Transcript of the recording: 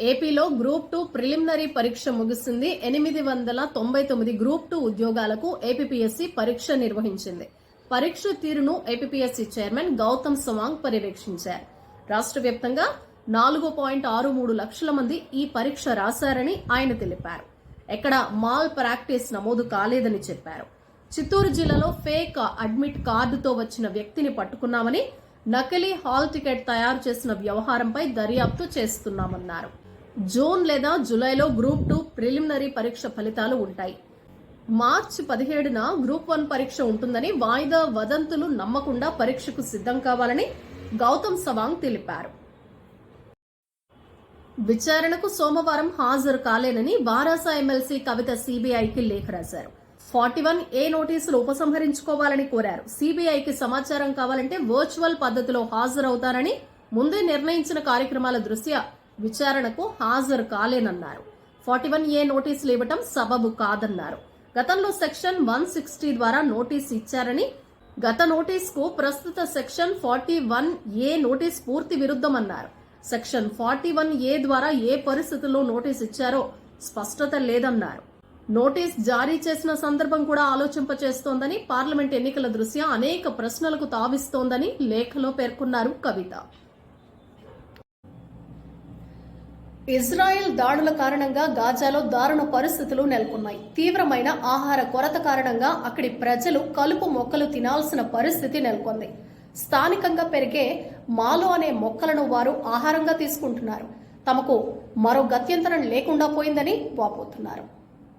ఏపీలో group two preliminary పరీక్ష ముగిసింది. ఎనిమిది వందల తొంభై తొమ్మిది గ్రూప్ టూ ఉద్యోగాలకు ఏపీపీఎస్సీ పరీక్ష నిర్వహించింది. పరీక్ష తీరును ఏపీపీఎస్సీ చైర్మన్ గౌతమ్ సవాంగ్ పర్యవేక్షించారు. రాష్ట్ర వ్యాప్తంగా నాలుగు పాయింట్ ఆరు మూడు లక్షల మంది ఈ పరీక్ష రాశారని ఆయన తెలిపారు. ఎక్కడ మాల్ ప్రాక్టీస్ నమోదు కాలేదని చెప్పారు. చిత్తూరు జిల్లాలో ఫేక్ అడ్మిట్ కార్డుతో వచ్చిన వ్యక్తిని పట్టుకున్నామని నకిలీ హాల్ టికెట్ తయారు చేసిన వ్యవహారంపై దర్యాప్తు చేస్తున్నామన్నారు. జూన్ లేదా జూలైలో గ్రూప్ టూ ప్రిలిమినరీ పరీక్ష ఫలితాలు ఉంటాయి. మార్చి పదిహేడున గ్రూప్ వన్ పరీక్ష ఉంటుందని వాయిదా వదంతులు నమ్మకుండా పరీక్షకు సిద్ధం కావాలని గౌతమ్ సవాంగ్ తెలిపారు. విచారణకు సోమవారం హాజరు కాలేనని బారాస ఎమ్మెల్సీ కవిత సిబిఐకి లేఖ రాశారు. ఫార్టీ వన్ ఏ నోటీసులు ఉపసంహరించుకోవాలని కోరారు. సిబిఐకి సమాచారం కావాలంటే వర్చువల్ పద్ధతిలో హాజరవుతారని ముందే నిర్ణయించిన కార్యక్రమాల దృష్ట్యా విచారణకు హాజరు కాలేనన్నారు. ఫార్టీ వన్ ఏ నోటీసులు ఇవ్వటం సబబు కాదన్నారు. గతంలో సెక్షన్ వన్ సిక్స్టీ ద్వారా నోటీస్ ఇచ్చారని గత నోటీస్కు ప్రస్తుత section forty one A notice పూర్తి విరుద్ధమన్నారు. సెక్షన్ ఫార్టీ వన్ ఏ ద్వారా ఏ పరిస్థితుల్లో నోటీస్ ఇచ్చారో స్పష్టత లేదన్నారు. నోటీస్ జారీ చేసిన సందర్భం కూడా ఆలోచింపచేస్తోందని పార్లమెంట్ ఎన్నికల దృష్ట్యా అనేక ప్రశ్నలకు తావిస్తోందని లేఖలో పేర్కొన్నారు కవిత. ఇజ్రాయెల్ దాడుల కారణంగా గాజాలో దారుణ పరిస్థితులు నెలకొన్నాయి. తీవ్రమైన ఆహార కొరత కారణంగా అక్కడి ప్రజలు కలుపు మొక్కలు తినాల్సిన పరిస్థితి నెలకొంది. స్థానికంగా పెరిగే మాలో అనే మొక్కలను వారు ఆహారంగా తీసుకుంటున్నారు. తమకు మరో గత్యంతరం లేకుండా పోయిందని వాపోతున్నారు.